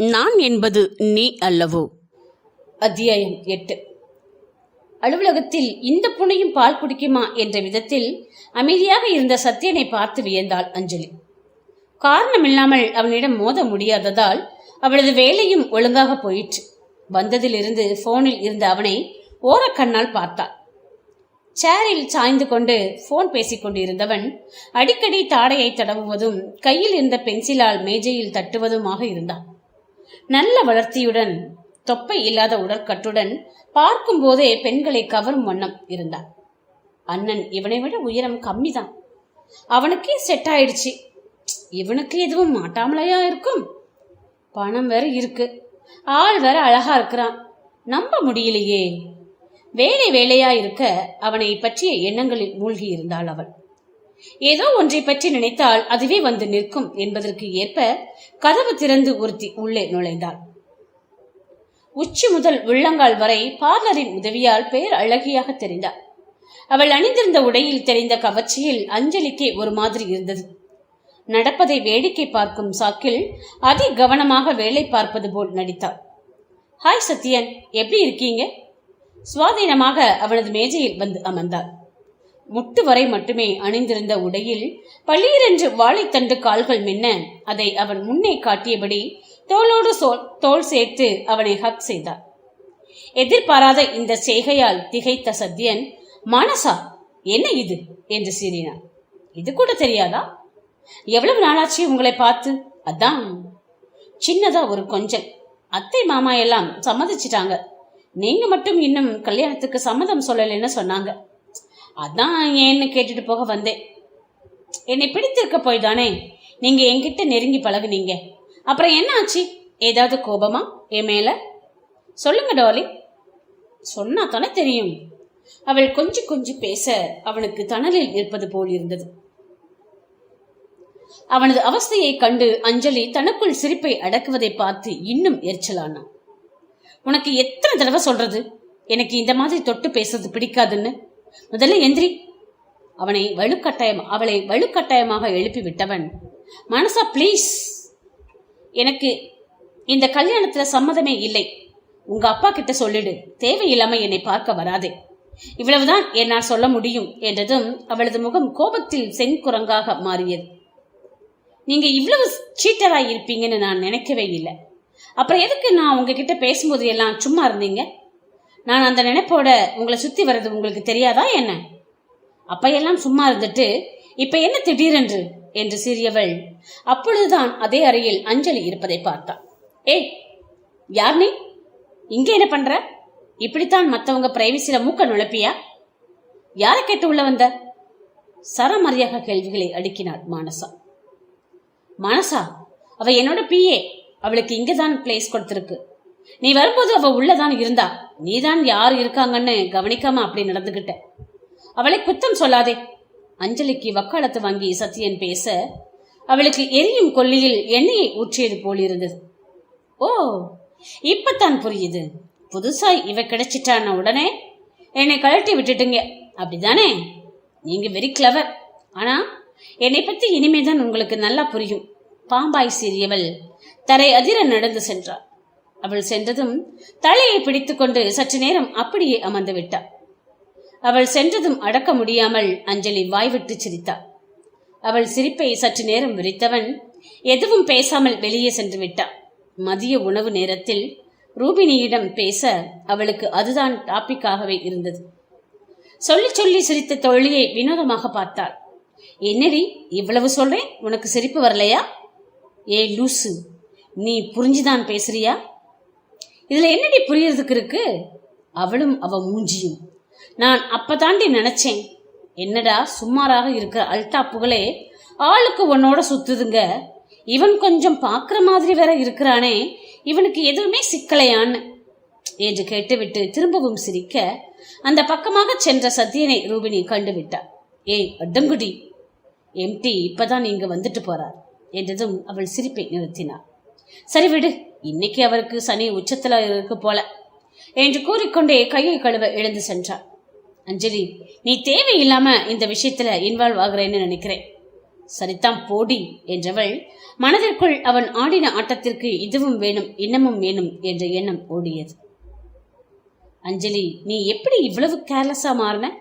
நான் என்பது நீ அல்லவோ? அத்தியாயம் எட்டு. அலுவலகத்தில் இந்த புனையும் பால் குடிக்குமா என்ற விதத்தில் அமைதியாக இருந்த சத்யனை பார்த்து வியந்தாள் அஞ்சலி. காரணமில்லாமல் அவனிடம் மோத முடியாததால் அவளது வேலையும் ஒழுங்காக போயிற்று. வந்ததிலிருந்து போனில் இருந்த அவனை ஓரக்கண்ணால் பார்த்தாள். சேரில் சாய்ந்து கொண்டு போன் பேசிக் கொண்டிருந்தவன் அடிக்கடி தாடையை தடவுவதும் கையில் இருந்த பென்சிலால் மேஜையில் தட்டுவதுமாக இருந்தான். நல்ல வளர்த்தியுடன் தொப்பை இல்லாத உடற்கட்டுடன் பார்க்கும் போதே பெண்களை கவரும் வண்ணம் இருந்தான். அண்ணன் இவனை விட உயரம் கம்மிதான். அவனுக்கே செட் ஆயிடுச்சு. இவனுக்கு எதுவும் மாட்டாமலையா இருக்கும்? பணம் வேற இருக்கு. ஆள் வேற அழகா இருக்கிறான். நம்ப முடியலையே. வேலை வேலையா இருக்க அவனை பற்றிய எண்ணங்களில் மூழ்கி இருந்தாள் அவள். ஏதோ ஒன்றை பற்றி நினைத்தால் அதுவே வந்து நிற்கும் என்பதற்கு ஏற்ப கதவு திறந்து ஒருத்தி உள்ளே நுழைந்தாள். உச்சி முதல் உள்ளங்கால் வரை பார்லரின் உதவியால் பெயர் அழகியாக தெரிந்தாள். அவள் அணிந்திருந்த உடையில் தெரிந்த கவர்ச்சியில் அஞ்சலிக்கே ஒரு மாதிரி இருந்தது. நடப்பதை வேடிக்கை பார்க்கும் சாக்கில் அதி கவனமாக வேலை பார்ப்பது போல் நடித்தாள். ஹாய் சத்யன் எப்படி இருக்கீங்க? சுவாதீனமாக அவனது மேஜையில் வந்து அமர்ந்தாள். முட்டு வரை மட்டுமே அணிந்திருந்த உடையில் பள்ளியிரென்று வாழைத்தண்டு கால்கள் மின்ன அதை அவன் முன்னே காட்டியபடி தோளோடு சோல் தோள் சேர்த்து அவனை ஹக் செய்தார். எதிர்பாராத இந்த செய்கையால் திகைத்த சத்யன் மானசா என்ன இது? என்று சீறினார் இது கூட தெரியாதா? எவ்வளவு நாளாச்சு உங்களை பார்த்து? அதான் சின்னதா ஒரு கொஞ்சல். அத்தை மாமா எல்லாம் சம்மதிச்சிட்டாங்க. நீங்க மட்டும் இன்னும் கல்யாணத்துக்கு சம்மதம் சொல்லலைன்னு சொன்னாங்க. அதான் ஏன்னு கேட்டுட்டு போக வந்தேன். என்னை பிடித்திருக்க போய் தானே நீங்க என்கிட்ட நெருங்கி பழகுனீங்க. அப்புறம் என்ன ஆச்சு? ஏதாவது கோபமா? என் மேல? சொல்லுங்க டாலி சொன்னா தானே தெரியும். அவள் கொஞ்சம் கொஞ்சம் பேச அவனுக்கு தணலில் இருப்பது போல் இருந்தது. அவனது அவஸ்தையை கண்டு அஞ்சலி தனக்குள் சிரிப்பை அடக்குவதை பார்த்து இன்னும் எரிச்சலானான். உனக்கு எத்தனை தடவை சொல்றது? எனக்கு இந்த மாதிரி தொட்டு பேசுறது பிடிக்காதுன்னு. முதல்ல எந்திரி. அவனை வலுக்கட்டாயம் அவளை வலுக்கட்டாயமாக எழுப்பி விட்டவன். மனசா ப்ளீஸ் எனக்கு இந்த கல்யாணத்துல சம்மதமே இல்லை. உங்க அப்பா கிட்ட சொல்லிடு. தேவையில்லாம என்னை பார்க்க வராதே. இவ்வளவுதான் என்னால் சொல்ல முடியும் என்றதும் அவளது முகம் கோபத்தில் செங்குரங்காக மாறியது. நீங்க இவ்வளவு சீட்டராக இருப்பீங்கன்னு நான் நினைக்கவே இல்லை. அப்புறம் எதுக்கு நான் உங்ககிட்ட பேசும்போது எல்லாம் சும்மா இருந்தீங்க? நான் அந்த நினைப்போட உங்களை சுத்தி வர்றது உங்களுக்கு தெரியாதா என்ன? அப்பையெல்லாம் எல்லாம் சும்மா இருந்துட்டு இப்ப என்ன திடீரென்று? என்று சிறியவள் அப்பொழுதுதான் அதே அறையில் அஞ்சலி இருப்பதை பார்த்தாள் ஏய் யார் நீ? இங்க என்ன பண்ற? இப்படித்தான் மத்தவங்க பிரைவசியில மூக்க நுழைப்பியா? யாரை கேட்டு உள்ள வந்த? சரமரியாக கேள்விகளை அடுக்கினாள் மானசா. மானசா அவ என்னோட பிஏ அவளுக்கு இங்கதான் பிளேஸ் கொடுத்திருக்கு. நீ வரும்போது அவ உள்ளதான் இருந்தா. நீதான் யார் இருக்காங்கன்னு கவனிக்காம அப்படி நடந்துகிட்ட. அவளை குத்தம் சொல்லாதே. அஞ்சலிக்கு வக்காலத்து வாங்கி சத்யன் பேச அவளுக்கு எரியும் கொல்லியில் எண்ணெயை ஊற்றியது போல் இருந்தது ஓ இப்பத்தான் புரியுது. புதுசா இவ கிடைச்சிட்டான உடனே என்னை கழட்டி விட்டுட்டுங்க. அப்படிதானே நீங்க வெரி கிளவர் ஆனா என்னை பத்தி இனிமேதான் உங்களுக்கு நல்லா புரியும். பாம்பாய் சிறியவள் தரை அதிர நடந்து சென்றாள். அவள் சென்றதும் தலையை பிடித்துக்கொண்டு சற்று நேரம் அப்படியே அமர்ந்து விட்டாள். அவள் சென்றதும் அடக்க முடியாமல் அஞ்சலி வாய்விட்டு சிரித்தாள். அவள் சிரிப்பை சற்று நேரம் விரித்தவன் எதுவும் பேசாமல் வெளியே சென்று விட்டான். மதிய உணவு நேரத்தில் ரூபினியிடம் பேச அவளுக்கு அதுதான் டாபிக்காகவே இருந்தது. சொல்லி சொல்லி சிரித்த தொழிலை வினோதமாக பார்த்தாள். என்னடி இவ்வளவு சொல்றேன்? உனக்கு சிரிப்பு வரலையா? ஏ லூசு நீ புரிஞ்சுதான் பேசுறியா? இதுல என்னடி புரியறதுக்கு இருக்கு? அவளும் அவ மூஞ்சியும். நான் அப்பதாண்டி நினைச்சேன் என்னடா சுமாராக இருக்கிற அல்டாப்புகளே ஆளுக்கு உன்னோட சுத்துதுங்க. இவன் கொஞ்சம் பார்க்குற மாதிரி வேற இருக்கிறானே இவனுக்கு எதுவுமே சிக்கலையான்னு. என்று கேட்டுவிட்டு திரும்பவும் சிரிக்க அந்த பக்கமாக சென்ற சத்தியனை ரூபினி கண்டுவிட்டாள் ஏய் அடங்குடி. எம்டி இப்பதான் இங்க வந்துட்டு போறார் என்றதும் அவள் சிரிப்பை நிறுத்தினாள். சரி விடு இன்னைக்கு அவருக்கு சனி உச்சத்துல இருக்கு போல. என்று கூறிக்கொண்டே கையை கழுவ எழுந்து சென்றாள் அஞ்சலி நீ தேவையில்லாம இந்த விஷயத்துல இன்வால்வ் ஆகிறேன்னு நினைக்கிறேன். சரிதான் போடி என்றவள் மனதிற்குள் அவன் ஆடின ஆட்டத்திற்கு இதுவும் வேணும் இன்னமும் வேணும் என்ற எண்ணம் ஓடியது. அஞ்சலி நீ எப்படி இவ்வளவு கேர்லெஸ்ஸா மாறின?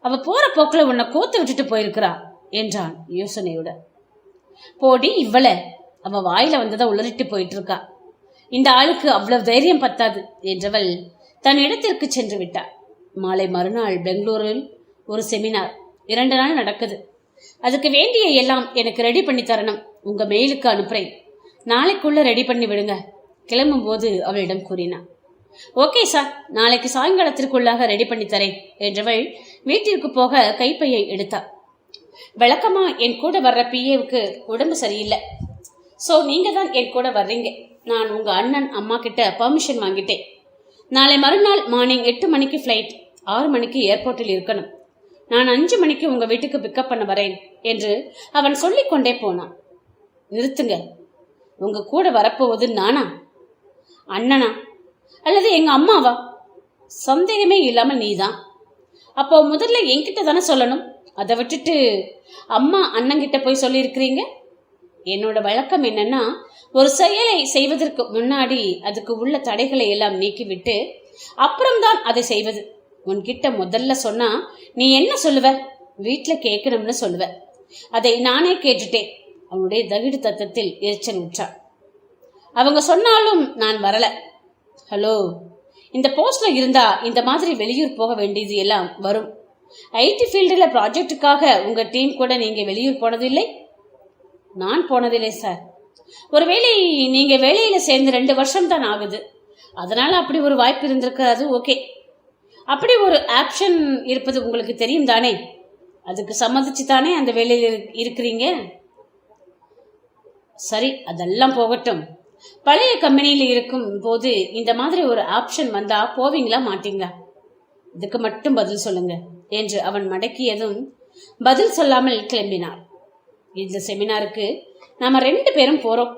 அவ போற போக்குல உன்னை கோத்து விட்டுட்டு போயிருக்கிறா என்றான் யோசனையோட போடி இவ்வள அவ வாயில வந்ததை உளறிட்டு போயிட்டு இருக்கா இந்த ஆளுக்கு அவ்வளவு தைரியம் பத்தாது என்றவள் தன் இடத்திற்கு சென்று விட்டாள். மாலை மறுநாள் பெங்களூரில் ஒரு செமினார் இரண்டு நாள் நடக்குது. அதுக்கு வேண்டிய எல்லாம் எனக்கு ரெடி பண்ணி தரணும். உங்க மெயிலுக்கு அனுப்புறேன். நாளைக்குள்ள ரெடி பண்ணி விடுங்க. கிளம்பும் போது அவளிடம் கூறினான் ஓகே சார் நாளைக்கு சாயங்காலத்திற்குள்ளாக ரெடி பண்ணி தரேன் என்றவள் வீட்டிற்கு போக கைப்பையை எடுத்தாள். விளக்கமா என் கூட வர்ற பிஏவுக்கு உடம்பு சரியில்லை. ஸோ நீங்கள் தான் என் கூட வர்றீங்க. நான் உங்கள் அண்ணன் அம்மா கிட்ட பர்மிஷன் வாங்கிட்டேன். நாளை மறுநாள் மார்னிங் எட்டு மணிக்கு ஃப்ளைட் ஆறு மணிக்கு ஏர்போர்ட்டில் இருக்கணும். நான் அஞ்சு மணிக்கு உங்கள் வீட்டுக்கு பிக்கப் பண்ண வரேன் என்று அவன் சொல்லிக்கொண்டே போனான். நிறுத்துங்க. உங்கள் கூட வரப்போவது நானா? அண்ணனா? அல்லது எங்கள் அம்மாவா? சந்தேகமே இல்லாமல் நீதான். அப்போ முதல்ல என்கிட்ட தானே சொல்லணும்? அதை விட்டுட்டு அம்மா அண்ணங்கிட்ட போய் சொல்லியிருக்கிறீங்க? என்னோட வழக்கம் என்னன்னா ஒரு செயலை செய்வதற்கு முன்னாடி அதுக்கு உள்ள தடைகளை எல்லாம் நீக்கிவிட்டு அப்புறம்தான் அதை செய்வது. உன்கிட்ட முதல்ல சொன்னா நீ என்ன சொல்லுவ? வீட்டில் கேட்கணும்னு சொல்லுவ. அதை நானே கேட்டுட்டேன். அவனுடைய தகிடு தத்தத்தில் எரிச்சல் உற்றான் அவங்க சொன்னாலும் நான் வரல. ஹலோ இந்த போஸ்ட்ல இருந்தா இந்த மாதிரி வெளியூர் போக வேண்டியது எல்லாம் வரும். ஐடி ஃபீல்டில் ப்ராஜெக்ட்டுக்காக உங்கள் டீம் கூட நீங்கள் வெளியூர் போனதில்லை நான் போனதில்லை சார் ஒருவேளை நீங்கள் வேலையில் சேர்ந்து ரெண்டு வருஷம் தான் ஆகுது. அதனால் அப்படி ஒரு வாய்ப்பு இருந்திருக்காது ஓகே அப்படி ஒரு ஆப்ஷன் இருப்பது உங்களுக்கு தெரியும் தானே? அதுக்கு சம்மதிச்சு தானே அந்த வேலையில் இருக்கிறீங்க? சரி அதெல்லாம் போகட்டும். பழைய கம்பெனியில் இருக்கும் போது இந்த மாதிரி ஒரு ஆப்ஷன் வந்தா போவீங்களா மாட்டீங்களா? இதுக்கு மட்டும் பதில் சொல்லுங்க என்று அவன் மடக்கியதும் பதில் சொல்லாமல் கிளம்பினார். இந்த செமினாருக்கு நாம ரெண்டு பேரும் போறோம்.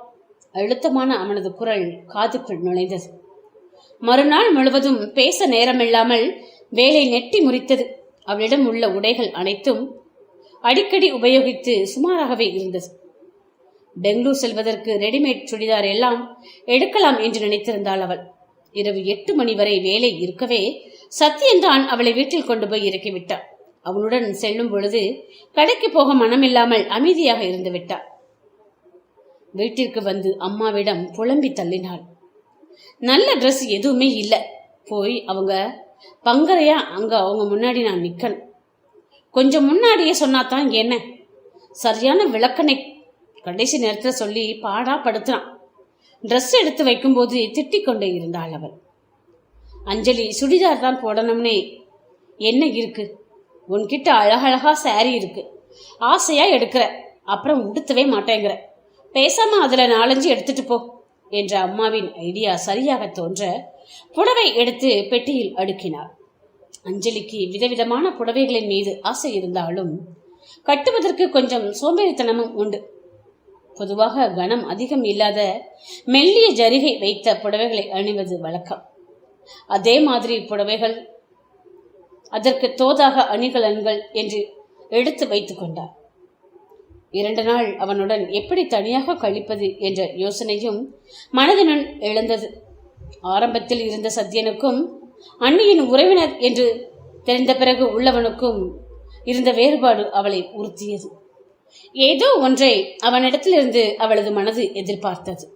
அழுத்தமான அவனது குரல் காதுக்குள் நுழைந்தது. மறுநாள் முழுவதும் பேச நேரமில்லாமல் வேலை நெட்டி முறித்தது. அவளிடம் உள்ள உடைகள் அனைத்தும் அடிக்கடி உபயோகித்து சுமாராகவே இருந்தது. பெங்களூர் செல்வதற்கு ரெடிமேட் சுடிதார் எல்லாம் எடுக்கலாம் என்று நினைத்திருந்தாள் அவள். இரவு எட்டு மணி வரை வேலை இருக்கவே சத்தியன்தான் அவளை வீட்டில் கொண்டு போய் இறக்கிவிட்டான். அவனுடன் செல்லும் பொழுது கடைக்கு போக மனமில்லாமல் அமைதியாக இருந்து விட்டாள். வீட்டிற்கு வந்து அம்மாவிடம் புலம்பி தள்ளினாள். நல்ல ட்ரெஸ் எதுவுமே இல்லை. போய் அவங்க பங்கரையா? அங்க அவங்க முன்னாடி நான் நிக்கணும். கொஞ்சம் முன்னாடியே சொன்னாதான் என்ன? சரியான விளக்கனை கடைசி நேரத்தில் சொல்லி பாடா படுத்துறான் ட்ரெஸ் எடுத்து வைக்கும்போது திட்டிக் கொண்டே இருந்தாள் அவள். அஞ்சலி சுடிதார் தான் போடணும்னே. என்ன இருக்கு? உன்கிட்ட அழகழகா சாரி இருக்கு. ஆசையா எடுக்கிற. அப்புறம் உடுத்தவே மாட்டேங்கிற. பேசாம அதுல நாலஞ்சு எடுத்துட்டு போ என்ற அம்மாவின் ஐடியா சரியாக தோன்ற புடவை எடுத்து பெட்டியில் அடுக்கினார். அஞ்சலிக்கு விதவிதமான புடவைகளின் மீது ஆசை இருந்தாலும் கட்டுவதற்கு கொஞ்சம் சோம்பேறித்தனமும் உண்டு. பொதுவாக கனம் அதிகம் இல்லாத மெல்லிய ஜரிகை வைத்த புடவைகளை அணிவது வழக்கம். அதே மாதிரி புடவைகள் அதற்கு தோதாக அணிகலன்கள் என்று எடுத்து வைத்து கொண்டார். இரண்டு நாள் அவனுடன் எப்படி தனியாக கழிப்பது என்ற யோசனையும் மனதினுள் எழுந்தது. ஆரம்பத்தில் இருந்த சத்யனுக்கும் அண்ணியின் உறவினர் என்று தெரிந்த பிறகு உள்ளவனுக்கும் இருந்த வேறுபாடு அவளை உறுத்தியது. ஏதோ ஒன்றை அவனிடத்திலிருந்து அவளது மனது எதிர்பார்த்தது.